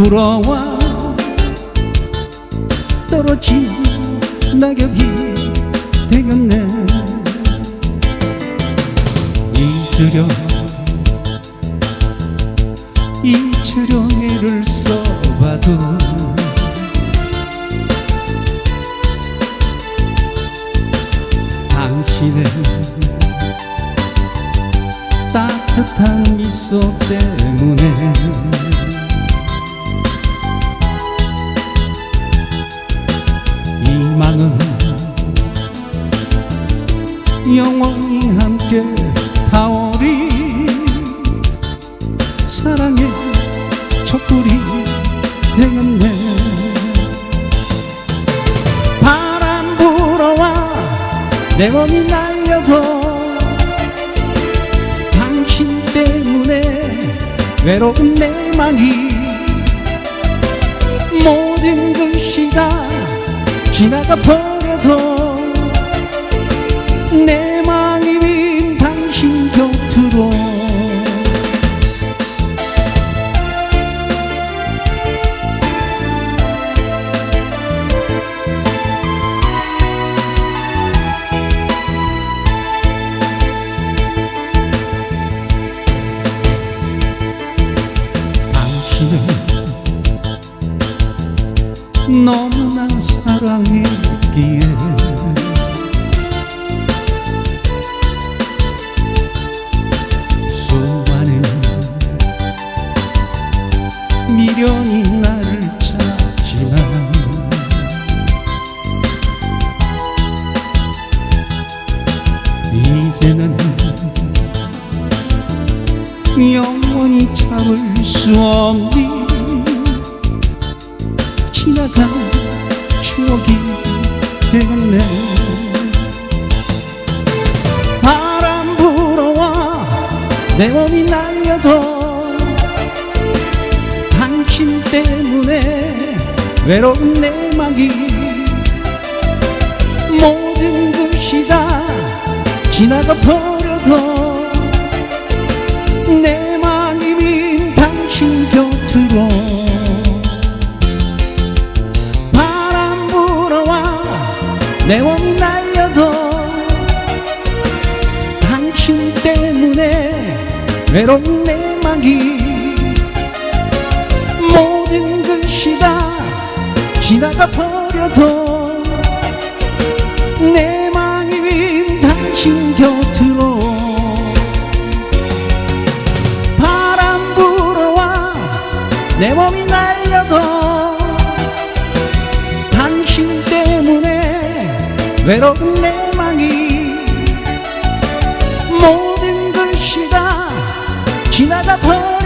불어와 떨어진 낙엽이 되었네. 잊으려 잊으려 애를 써봐도 당신의 따뜻한 미소 때문에 영원히 함께 타오리. 사랑의 촛불이 되었네 바람 불어와 내 몸이 날려도 당신 때문에 외로운 내 맘이 모든 것이 다 지나가 버려도 내빈 당신 곁으로. 당신을 너무나 사랑했기에 미련이 나를 찾지만 이제는 영원히 참을 수 없니? 지나간 추억이 되었네. 바람 불어와 내 몸이 날려도 외로운 내 맘이 모든 것이 다. 지나가 버려도 내빈 당신 곁으로 바람 불어와 내 몸이 날려도 당신 때문에 외로운 내 맘이 모든 것이 다 지나가 버려도 내 맘이 빈 당신 곁으로 바람 불어와 내 몸이 날려도 당신 때문에 외로운 내 맘이 모든 것이 다 지나가 버려